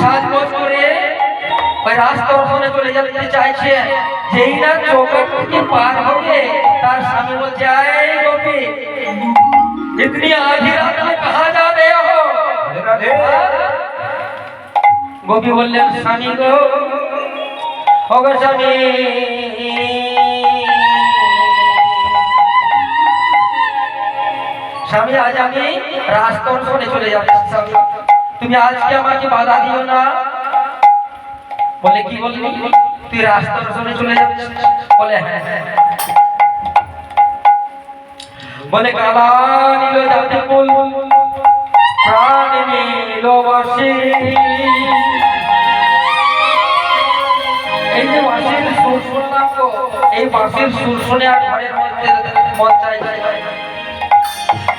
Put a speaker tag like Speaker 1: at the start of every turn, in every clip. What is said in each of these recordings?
Speaker 1: সাজগোজ করে ওই রাস্তার ওখানে চলে যেতে চাইছে যেই না চৌকাট থেকে পার হবে তার স্বামী বলছে আয় গোপী इतनी आधी रात में कहा जा रहे हो গোপী বললেন স্বামী গো ওগো স্বামী স্বামী আজ আমি রাস্তার শুনে চলে যাচ্ছি স্বামী তুমি আজকে আমাকে বাধা দিও না। বলে কি বললি? তুই রাস্তার শুনে চলে যাচ্ছিস। বলে হ্যাঁ হ্যাঁ হ্যাঁ। বলে কালা নীল জাতি ফুল প্রাণ নীল বাসি এই যে বাঁশির সুর শুনলাম তো, এই বাঁশির সুর শুনে আর ঘরের মধ্যে মন চাইছে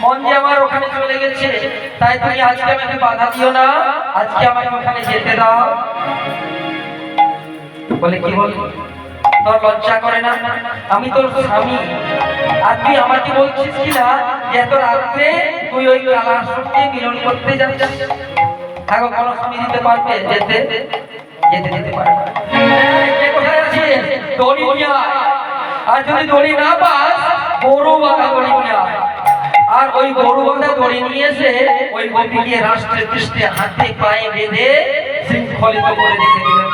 Speaker 1: মন যে আমার ওখানে চলে গেছে। তাই তুমি আজকে আমাকে বাধা দিও না। আজকে আমাকে ওখানে যেতে দাও। বলে কি বল? তোর লজ্জা করে না? আমি তোর স্বামী। আর তুই আমাকে বলছিস কি না, যে এত রাত্রে তুই ওই কালার মিলন করতে যাচ্ছিস? থাকো, কোনো স্বামী দিতে পারবে? যেতে। যেতে যেতে পারবে কোথায় আছিস? দড়ি আর যদি দড়ি না পাস, গরু বাঁধা। আর ওই গরু বাঁধা দড়ি নিয়ে এসে ওই গোপীকে রাষ্ট্রে পৃষ্ঠে হাতে পায়ে বেঁধে শৃঙ্খলিত করে রেখে দিলেন।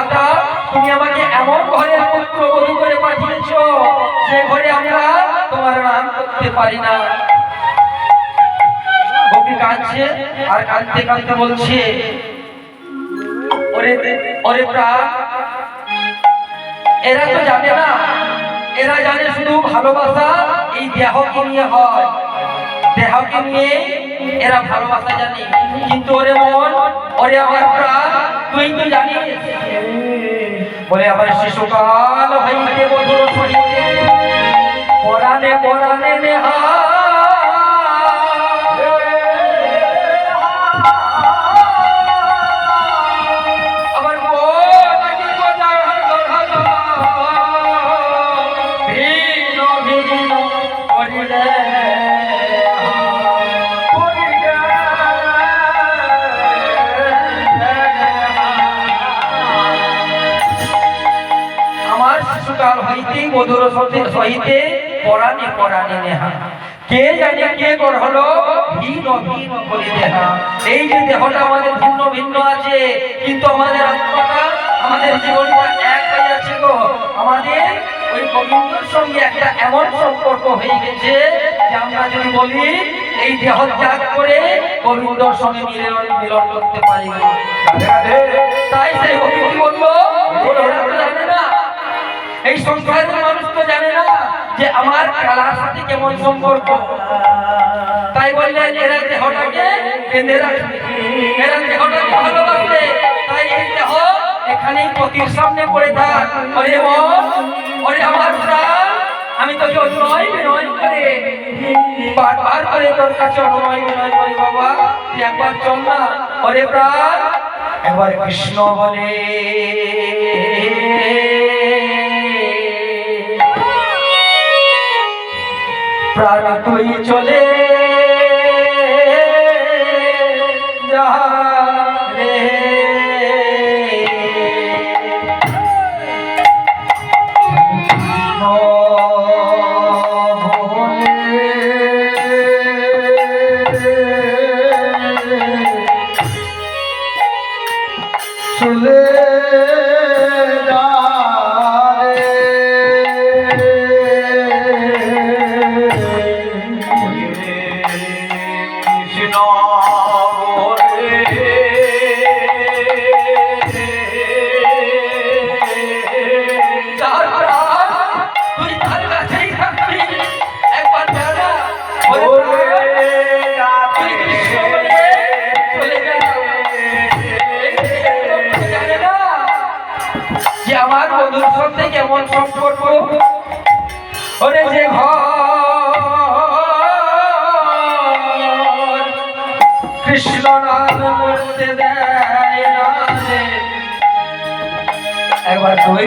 Speaker 1: আর তুমি আমাকে এমন ঘরের পুত্র বধূ করে পাঠিয়েছ, যে ঘরে আমরা তোমার নাম করতে পারি না। কাঁদছে আর কাঁদতে কাঁদতে বলছে এরা তো জানে না। এরা জানে শুধু ভালোবাসা, এই দেহকে নিয়ে হয়। দেহকে নিয়ে এরা ভালোবাসা জানে। কিন্তু ওরে মন, ওরে আমার প্রাণ, তুই তো জানিস। বলে আবার শিশুকাল হইতে মধুর পরাণে পরাণে নেহা সহিতে পরাণে পরাণে নেহা। কে জানে কে কর হলো? ভিন্ন ভিন্ন করে দেহা এই যে দেহটা আমাদের ভিন্ন ভিন্ন আছে, কিন্তু আমাদের আত্মাটা, আমাদের জীবনটা এক হয়ে আছে গো। আমাদের ওই গোবিন্দর সঙ্গে একটা এমন সম্পর্ক হয়ে গেছে যে আমরা যদি বলি, এই দেহ ত্যাগ করে গোবিন্দর সঙ্গে মিলন মিলন করতে পারি। তাই সেই কি বলল জানে না এই সংসারের মানুষ তো জানে না যে আমার কালার সাথে কেমন সম্পর্ক। তাই বললেন এরা দেহটাকে বেঁধে রাখবে এরা দেহটাকে ভালোবাসবে তাই এই দেহ এখানেই পতির সামনে পড়ে থাক। ওরে মন আমার প্রাণ, আমি তোকে অনুনয় বিনয় করে। বারবার করে তোর কাছে অনুনয় বিনয় করি, বাবা। তুই একবার চল না, ওরে প্রাণ। একবার কৃষ্ণ বলে। প্রাণ তুই চলে কেমন সম্পর্ক ওরে যে ঘর কৃষ্ণ নাম করতে দেয় একবার তুই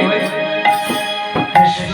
Speaker 1: কৃষ্ণ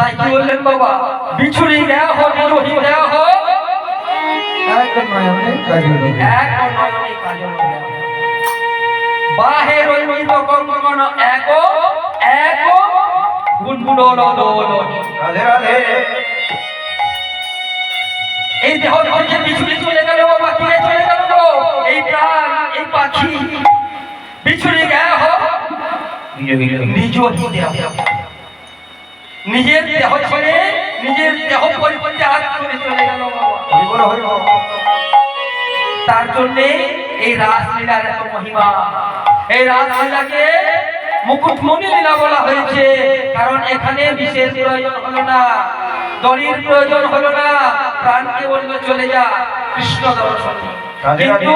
Speaker 1: তাই কি বললেন বাবা? বিছুরি দেয়া হো বিরোহী দেয়া হো এক। বাহে রঞ্জিত কঙ্কন এক এক গুনগুন
Speaker 2: রাধে রাধে।
Speaker 1: এই দেহ থেকে বিছুরি চলে গেল বাবা কে চলে গেল? এই প্রাণ এই পাখি। বিছুরি দেয়া হো নিজ দেহ নিজের দেহ ছেড়ে নিজের দেহ পরিত্যাগ করে চলে গেল তার জন্যে এই রাসলীলার এত মহিমা। এই রাসলীলাকে মুকুটমণি লীলা বলা হয়েছে কারণ এখানে বিশেষ প্রয়োজন হলো না দলির প্রয়োজন হলো না প্রাণকে বলল চলে যা কৃষ্ণ দর্শন। কিন্তু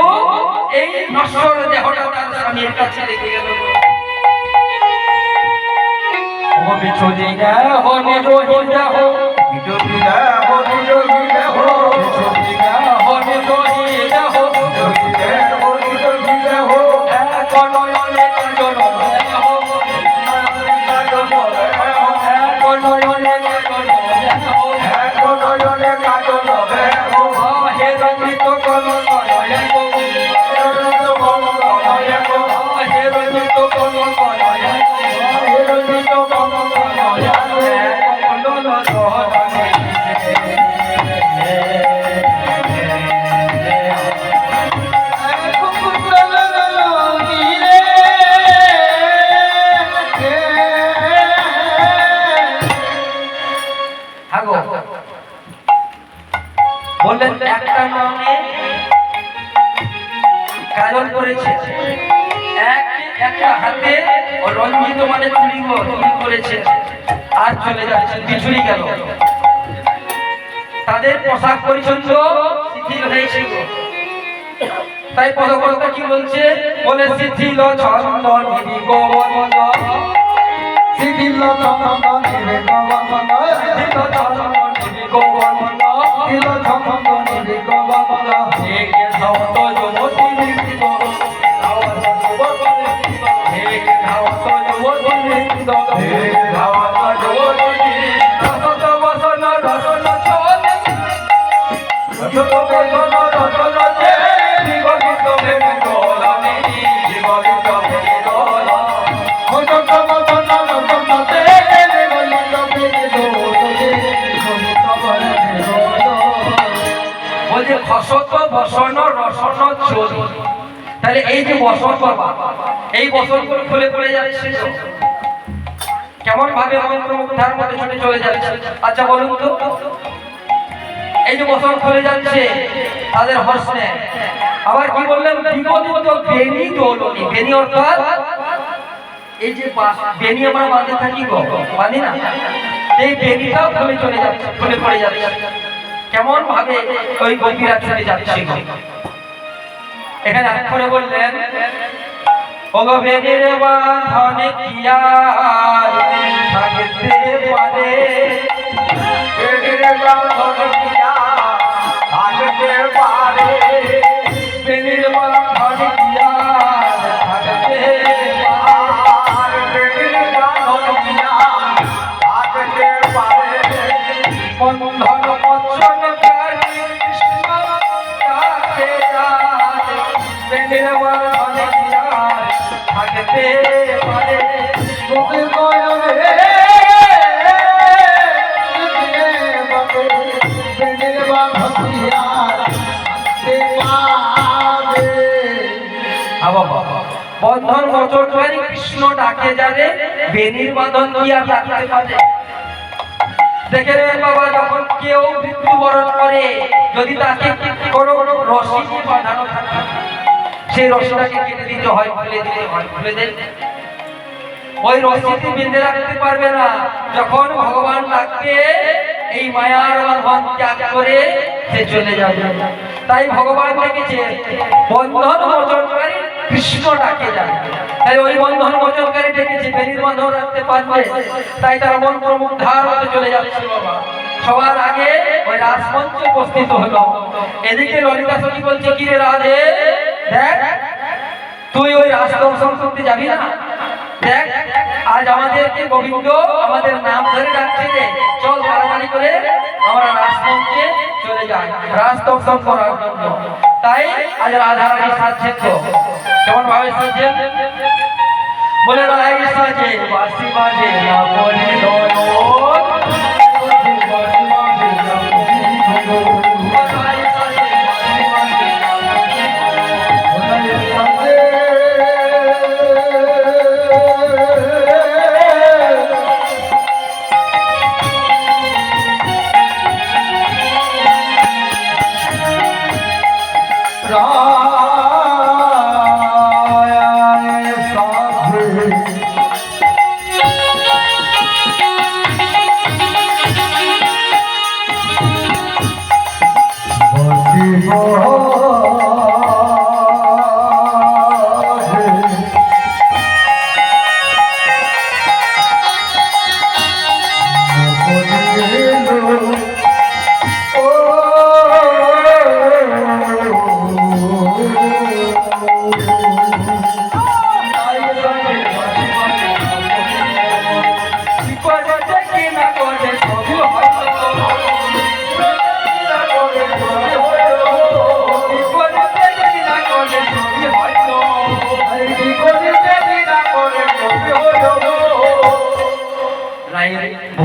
Speaker 1: এই নশ্বর দেহটা তার স্বামীর কাছে রেখে গেল। ও বিচুরি দেহ নিরোহী দেহ
Speaker 2: বিজয়ী দেহ বিজয়ী
Speaker 1: কাজল করেছে। এক একটা হাতে ও রঞ্জিত মানে চুরি চুরি করেছে। আর চলে যাচ্ছে বিছুরি গেল। তাদের পোশাক পরিচ্ছন্ন শিথিল হয়েছে। তাই পদকর্তা কি বলছে? বলে শিথিল শিথিল হেগে বলছে খসত বসন রসন চলি তাহলে এই যে বসন এই বসন খুলে পড়ে যাচ্ছে। কেমন ভাবে মন্ত্রমুগ্ধার মধ্যে ছুটে চলে যাচ্ছে? আচ্ছা বলুন তো। এই যে বসন খুলে যাচ্ছে, তাদের হর্ষে আবার কি বললেন? বিগদিত বেনি দোলনি। বেনি অর্থাৎ এই যে বেনি আমরা বাঁধে থাকি গো, বাঁধি না? এই বেনিটাও খুলে চলে যাচ্ছে, খুলে পড়ে যাচ্ছে। কেমন ভাবে ওই গোপীরা চলে যাচ্ছে এখানে এক করে বললেন, ওগো বেনের বাঁধনে কিয়া থাকতে পারে?
Speaker 2: বেদির বাঁধনে কিয়া থাকতে পারে?
Speaker 1: থাকতে বন্ধন বচনকারী কৃষ্ণ ডাকে যারে বেনির আর পারে দেখে বাবা যখন কেউ মৃত্যুবরণ করে যদি তাকে কোনো সেই রশিটাকে কেটে দিতে হয় খুলে দিতে হয় খুলে দেন ওই রশিতে বেঁধে রাখতে পারবে না। যখন ভগবান ডাকবে, এই মায়ার বাঁধন ত্যাগ করে সে চলে যাবে। তাই ভগবান ডেকেছে, বন্ধন মোচনকারী কৃষ্ণ ডাকে যায়। তাই ওই বন্ধন মোচনকারী ডেকেছে বেরির বন্ধন রাখতে পারবে। তাই তারা মন্ত্র মুগ্ধার হতে চলে যাচ্ছে সবার আগে ওই রাজমঞ্চে উপস্থিত হলো। এদিকে ললিতা সখী বলছে কি রে রাধে, দেখ, তুই ওই রাজ দর্শন করতে যাবি না? দেখ, আজ আমাদেরকে গোবিন্দ আমাদের নাম ধরে ডাকছে রে চল তাড়াতাড়ি করে আমরা রাজমঞ্চে চলে যাই রাজ করার জন্য। তাই আজ রাধারানী সাজছে তো কেমন ভাবে সাজছেন বলে রাই সাজে বাসি বাজে না বলে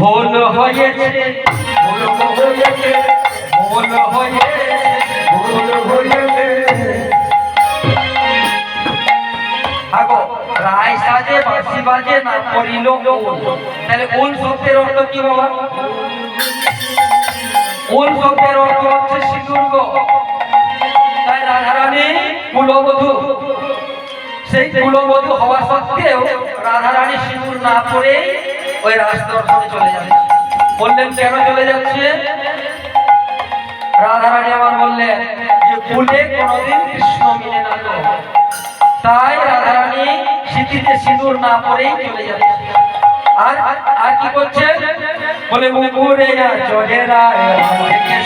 Speaker 1: ভুল হয়েছে ভুল হয়েছে ভুল হয়েছে ভুল হয়েছে আগো, রায় সাজে, বাঁশি বাজে না করিল। তাহলে উল শব্দের অর্থ কি বাবা? উল শব্দের অর্থ হচ্ছে সিঁদুর গো? তাই রাধারানী কুলবধূ, সেই কুলবধূ হওয়া সত্ত্বেও রাধারানী সিঁদুর না পরে ওই রাজদর্শনে চলে যাচ্ছে বললেন, কেন চলে যাচ্ছে? রাধারানী আমার বললেন, যে ফুলে কোনোদিন কৃষ্ণ মিলে না তো। তাই রাধারানী স্মৃতিতে সিঁদুর না পরেই চলে যাচ্ছে। আর আর কি করছে? বলে মুকুরে না চলে রায় রামকে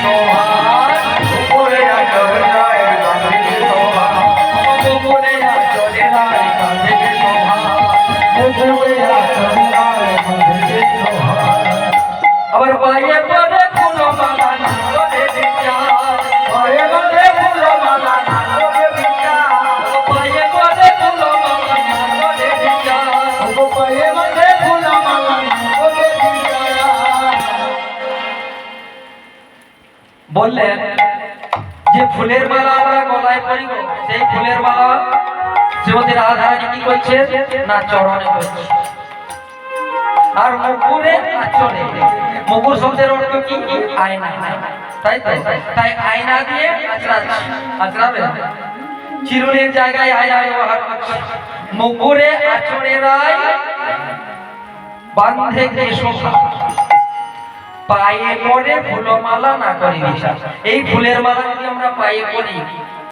Speaker 1: শ্রীমতী রাধারানী কি করছে? না, চরণে করছে। আর মুকুরে মুকুর শব্দের অর্থ কি? আয়না। তাই তাই তাই আয়না দিয়ে জায়গায় মুকুরে আচড়েরাই বান্ধে কেশোভা পায়ে পরে ফুলমালা না করি এই ফুলের মালা যদি আমরা পায়ে পরি